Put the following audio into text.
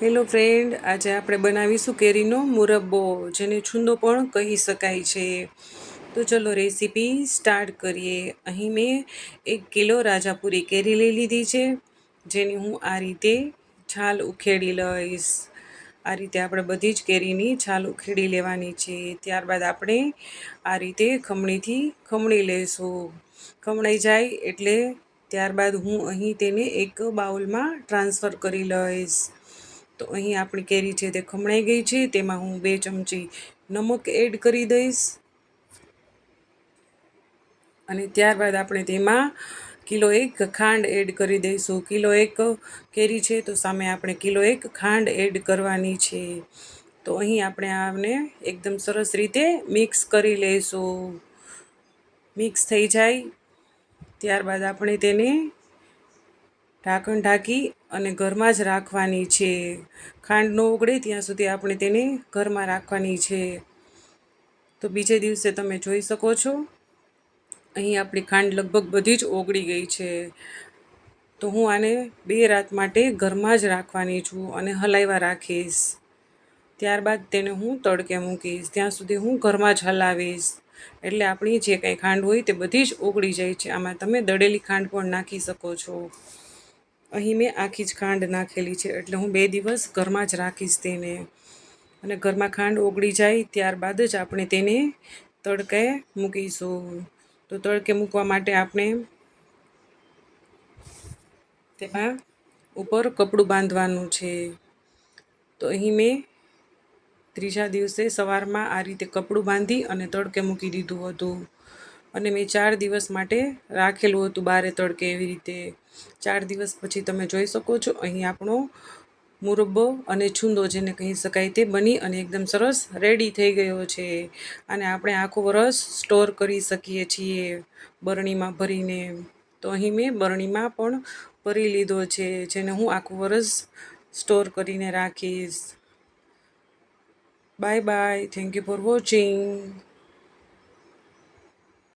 Hello friend આજે આપણે બનાવીશું કેરીનો મુરબ્બો, જેને છુંદો પણ કહી શકાય છે. તો ચલો રેસીપી સ્ટાર્ટ કરીએ. અહીં મેં એક કિલો રાજાપુરી કેરી લઈ લીધી છે, જેની હું આ રીતે છાલ ઉખેડી લઈશ. આ રીતે આપણે બધી જ કેરીની છાલ ઉખેડી લેવાની છે. ત્યારબાદ આપણે આ રીતે ખમણીથી ખમણી લઈશું ખમણાઈ જાય એટલે ત્યારબાદ હું અહીં તેને એક બાઉલમાં ટ્રાન્સફર કરી લઈશ. તો અહીં આપણી કેરી છે તે ખમણાઈ ગઈ છે, તેમાં હું બે ચમચી નમક એડ કરી દઈશ. અને ત્યારબાદ આપણે તેમાં કિલો એક ખાંડ એડ કરી દઈશું. કિલો એક કેરી છે તો સામે આપણે કિલો એક ખાંડ એડ કરવાની છે. તો અહીં આપણે આને એકદમ સરસ રીતે મિક્સ કરી લઈશું. મિક્સ થઈ જાય. ત્યારબાદ આપણે તેને ઢાંકણ ઢાંકી અને ઘરમાં જ રાખવાની છે. ખાંડ ન ઓગળે ત્યાં સુધી આપણે તેને ઘરમાં રાખવાની છે. તો બીજે દિવસે તમે જોઈ શકો છો, અહીં આપણી ખાંડ લગભગ બધી જ ઓગળી ગઈ છે. તો હું આને બે રાત માટે ઘરમાં જ રાખવાની છું અને હલાવ્યા રાખીશ. ત્યારબાદ તેને હું તડકે મૂકીશ. ત્યાં સુધી હું ઘરમાં જ હલાવીશ. એટલે આપણી જે કંઈ ખાંડ હોય તે બધી જ ઓગળી જાય છે. આમાં તમે દળેલી ખાંડ પણ નાખી શકો છો. અહીં મેં આખી જ ખાંડ નાખેલી છે. એટલે હું બે દિવસ ઘરમાં જ રાખીશ તેને. અને ઘરમાં ખાંડ ઓગળી જાય ત્યારબાદ જ આપણે તેને તડકે મૂકીશું. તો તડકે મૂકવા માટે આપણે તેમાં ઉપર કપડું બાંધવાનું છે. તો અહીં મેં ત્રીજા દિવસે સવારમાં આ રીતે કપડું બાંધી અને તડકે મૂકી દીધું હતું. અને મેં ચાર દિવસ માટે રાખેલું હતું બારે તડકે એવી રીતે. ચાર દિવસ પછી તમે જોઈ શકો છો, અહીં આપણો મુરબ્બો અને છુંદો જેને કહી શકાય તે બની અને એકદમ સરસ રેડી થઈ ગયો છે. અને આપણે આખું વરસ સ્ટોર કરી શકીએ છીએ બરણીમાં ભરીને. તો અહીં મેં બરણીમાં પણ ભરી લીધો છે, જેને હું આખું વરસ સ્ટોર કરીને રાખીશ. Bye bye thank you for watching